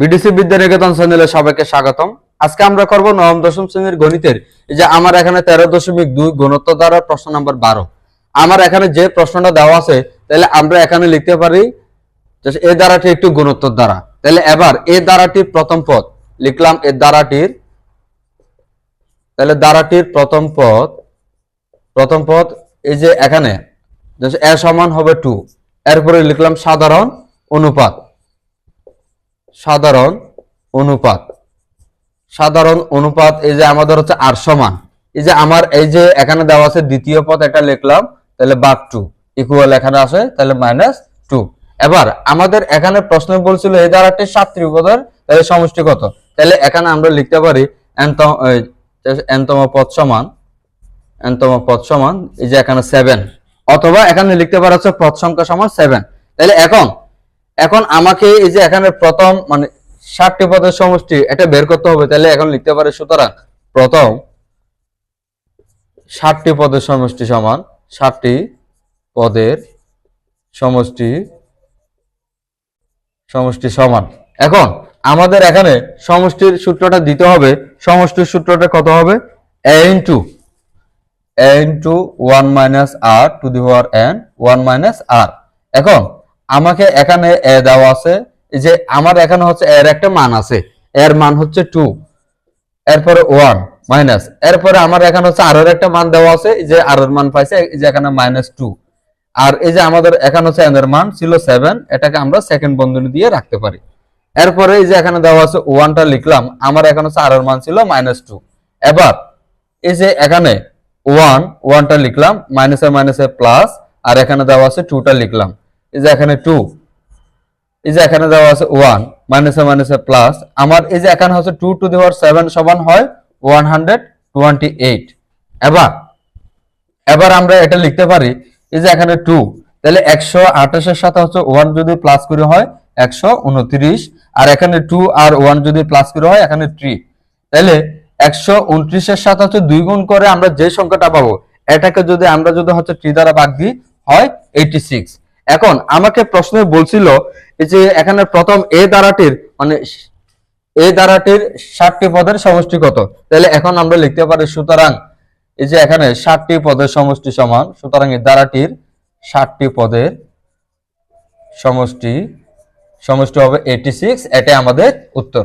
BDC Vidya Niketan চ্যানেলে সবাইকে স্বাগতম। আজকে আমরা করব নবম, দশম শ্রেণির গণিতের। এই যে আমার এখানে তেরো দশমিক দুই গুণোত্তর দ্বারা প্রশ্ন নাম্বার বারো। আমার এখানে যে প্রশ্নটা দেওয়া আছে, তাহলে আমরা এখানে লিখতে পারি এ দ্বারাটি একটু গুণোত্তর দ্বারা তাহলে এবার এ দ্বারাটির প্রথম পদ লিখলাম, এ দ্বারাটির তাহলে দ্বারাটির প্রথম পদ প্রথম পদ এই যে এখানে এ সমান হবে টু এরপরে লিখলাম সাধারণ অনুপাত। সাধারণ অনুপাত। সাধারণ অনুপাত এই যে আমাদের হচ্ছে আর সমান। এই যে আমার এই যে এখানে দেওয়া আছে দ্বিতীয় পদ এটা লিখলাম, তাহলে বাঘ টু। ইকুয়াল এখানে আছে তাহলে মাইনাস টু এবার আমাদের এখানে প্রশ্ন বলছিল, এই দ্বারাটি সাত ত্রিপদের তাহলে সমষ্টি কত? তাহলে এখানে আমরা লিখতে পারি এনতম পদ সমান এনতম পদ সমান, এই যে এখানে সেভেন অথবা এখানে লিখতে পারা হচ্ছে পদ সংখ্যা সমান সেভেন তাহলে এখন এখন আমাকে এই যে এখানে প্রথম মানে ষাটটি পদের সমষ্টি এটা বের করতে হবে, তাহলে এখন লিখতে পারে সুতরাং প্রথম ষাটটি পদের সমষ্টি সমান ষাটটি পদের সমষ্টি সমষ্টি সমান। এখন আমাদের এখানে সমষ্টির সূত্রটা দিতে হবে, সমষ্টির সূত্রটা কত হবে? A into a into one minus r two the power n one minus r এখন আমাকে এখানে এ দেওয়া আছে যে আমার এখানে হচ্ছে এর একটা মান আছে, এর মান হচ্ছে টু এরপরে ওয়ান মাইনাস এরপরে আমার এখানে হচ্ছে আর একটা মান দেওয়া আছে যে আর এর মান পাইছে যে এখানে মাইনাস টু আর এই যে আমাদের এখানে হচ্ছে এর মান ছিল সেভেন এটাকে আমরা সেকেন্ড বন্ধনী দিয়ে রাখতে পারি। এরপরে এই যে এখানে দেওয়া আছে ওয়ানটা লিখলাম, আমার এখানে হচ্ছে আর এর মান ছিল মাইনাস টু এবার এই যে এখানে ওয়ান ওয়ানটা লিখলাম মাইনাসে মাইনাসে প্লাস আর এখানে দেওয়া আছে টুটা লিখলাম। এই যে এখানে টু এই যে এখানে দেওয়া আছে ওয়ান মাইনাসে মাইনাসে প্লাস আমার এই যে এখানে হচ্ছে টু টু দেওয়ার সেভেন সমান হয় ওয়ান হান্ড্রেড টোয়েন্টি এইট এবার এবার আমরা এটা লিখতে পারি, এই যে এখানে টু তাহলে একশো আঠাশের সাথে হচ্ছে ওয়ান যদি প্লাস করে হয়, একশো উনত্রিশ। আর এখানে টু আর ওয়ান যদি প্লাস করে হয়, এখানে থ্রি তাহলে একশো উনত্রিশের সাথে হচ্ছে দুই গুণ করে আমরা যে সংখ্যাটা পাবো, এটাকে যদি আমরা যদি হচ্ছে থ্রি দ্বারা ভাগ দিই, হয় এইটি সিক্স এখন আমাকে প্রশ্নে বলছিল যে এখানে প্রথম এ দ্বারাটির মানে এই দ্বারাটির ষাটটি পদের সমষ্টি কত? তাহলে এখন আমরা লিখতে পারি সুতরাং এই যে এখানে ষাটটি পদের সমষ্টি সমান, সুতরাং এই দ্বারাটির ষাটটি পদের সমষ্টি সমষ্টি হবে এইটি সিক্স এটাই আমাদের উত্তর।